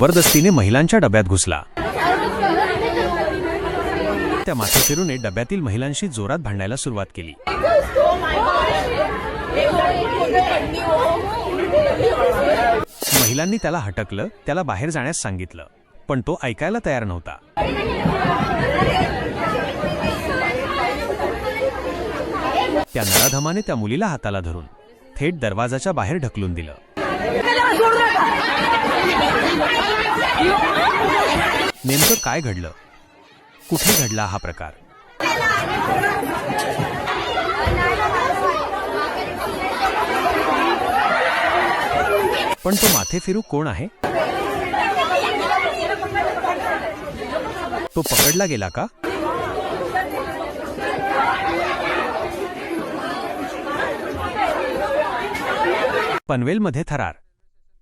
वरदस्तीने महिलांच्या डब्यात घुसला. त्या माथेफिरूने डब्यातील महिलांशी जोरात भांडायला सुरुवात केली. महिलांनी त्याला हटकलं त्याला बाहेर जाण्यास सांगितलं पण तो ऐकायला तयार नव्हता. त्या नराधमाने त्या मुलीला हाताला धरून थेट दरवाजाच्या बाहेर ढकलून दिलं. नेमकं काय घडलं? कुठे घडला हा प्रकार? पण तो माथे फिरू कोण आहे? तो पकडला गेला का? पनवेलमध्ये थरार.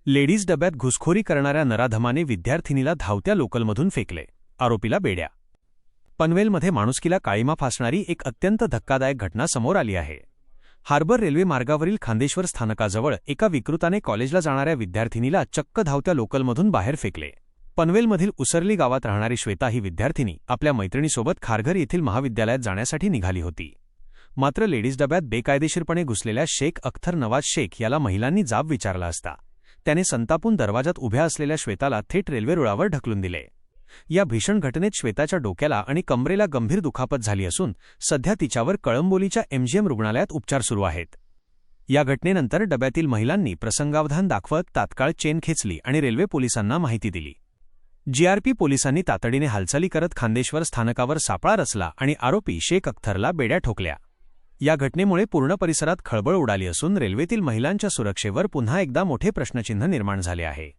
लेडीज डब्यात घुसखोरी करणाऱ्या नराधमाने विद्यार्थिनीला धावत्या लोकलमधून फेकले. आरोपीला बेड्या. पनवेलमध्ये माणुसकीला काळीमा फासणारी एक अत्यंत धक्कादायक घटना समोर आली आहे. हार्बर रेल्वे मार्गावरील खांदेश्वर स्थानकाजवळ एका विकृताने कॉलेजला जाणाऱ्या विद्यार्थिनीला चक्क धावत्या लोकलमधून बाहेर फेकले. पनवेलमधील उसरली गावात राहणारी श्वेता ही विद्यार्थिनी आपल्या मैत्रिणीसोबत खारघर येथील महाविद्यालयात जाण्यासाठी निघाली होती. मात्र लेडीज डब्यात बेकायदेशीरपणे घुसलेल्या शेख अख्तर नवाज शेख याला महिलांनी जाब विचारला असता. त्याने संतापून दरवाजात उभ्या असलेल्या श्वेताला थेट रेल्वे रुळावर ढकलून दिले. या भीषण घटनेत श्वेताच्या डोक्याला आणि कमरेला गंभीर दुखापत झाली असून सध्या तिच्यावर कळंबोलीच्या एमजीएम रुग्णालयात उपचार सुरू आहेत. या घटनेनंतर डब्यातील महिलांनी प्रसंगावधान दाखवत तात्काळ चेन खेचली आणि रेल्वे पोलिसांना माहिती दिली. जीआरपी पोलिसांनी तातडीने हालचाली करत खांदेश्वर स्थानकावर सापळा रचला आणि आरोपी शेख अख्तरला बेड्या ठोकल्या. या घटनेमुळे पूर्ण परिसरात खळबळ उडाली असून रेल्वेतील महिलांच्या सुरक्षेवर पुन्हा एकदा मोठे प्रश्नचिन्ह निर्माण झाले आहे.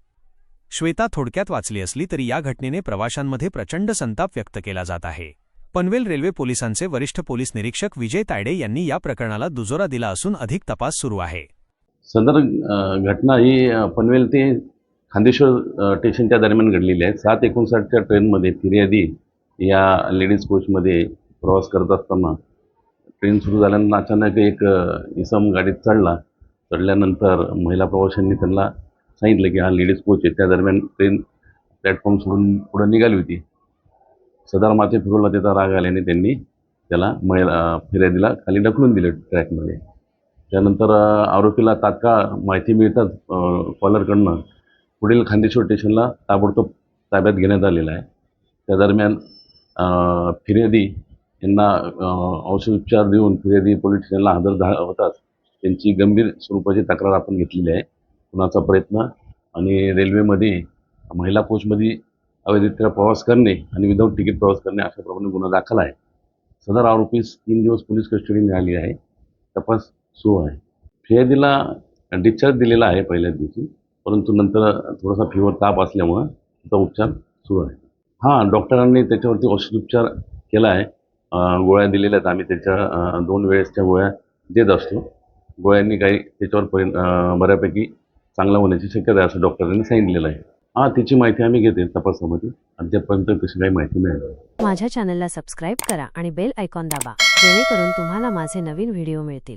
श्वेता थोडक्यात वाचली असली तरी या घटनेने प्रवाशांमध्ये प्रचंड संताप व्यक्त केला जात आहे. पनवेल रेल्वे पोलिसांचे वरिष्ठ पोलीस निरीक्षक विजय तायडे यांनी या प्रकरणाला दुजोरा दिला असून अधिक तपास सुरू आहे. सदर घटना ही पनवेल ते खांदेश्वर स्टेशनच्या दरम्यान घडलेली आहे. सात एकोणसाठच्या ट्रेनमध्ये फिर्यादी या लेडीज कोचमध्ये प्रवास करत असताना ट्रेन सुरू झाल्यानंतर अचानक एक इसम गाडीत चढला. चढल्यानंतर महिला प्रवाशांनी त्यांना सांगितलं की हा लेडीज कोच आहे. त्या दरम्यान ट्रेन प्लॅटफॉर्म सोडून पुढं निघाली होती. सदार माते फिरूला त्याचा राग आल्याने त्यांनी त्याला महिला फिर्यादीला खाली ढकलून दिलं ट्रॅकमध्ये. त्यानंतर आरोपीला तात्काळ माहिती मिळताच कॉलरकडनं पुढील खांदेश्वर स्टेशनला ताबडतोब ताब्यात घेण्यात आलेला आहे. त्या दरम्यान फिर्यादी यांना औषधोपचार देऊन फिर्यादी पोलीस स्टेशनला हजर झा होताच त्यांची गंभीर स्वरूपाची तक्रार आपण घेतलेली आहे. कुणाचा प्रयत्न? आणि रेल्वेमध्ये महिला कोचमध्ये अवैधरित्या प्रवास करणे आणि विदाऊट तिकीट प्रवास करणे अशाप्रमाणे गुन्हा दाखल आहे. सदर आरोपीस तीन दिवस पोलीस कस्टडी मिळाली आहे. तपास सुरू आहे. फिर्यादीला डिस्चार्ज दिलेला आहे पहिल्याच दिवशी परंतु नंतर थोडासा फिवर ताप असल्यामुळं त्याचा उपचार सुरू आहे. हां डॉक्टरांनी त्याच्यावरती औषधोपचार केला आहे. गोळ्या दिलेल्या आहेत. आम्ही त्याच्या दोन वेळेसच्या गोळ्या देत असतो. गोळ्यांनी काही त्याच्यावर परि बऱ्यापैकी चांगला होण्याची शक्यता आहे असं डॉक्टरांनी सांगितलेलं आहे. हां तिची माहिती आम्ही घेते तपासामध्ये. अद्यापर्यंत तशी काही माहिती मिळाली माझ्या चॅनलला सबस्क्राईब करा आणि बेल आयकॉन दाबा. जेणेकरून तुम्हाला माझे नवीन व्हिडिओ मिळतील.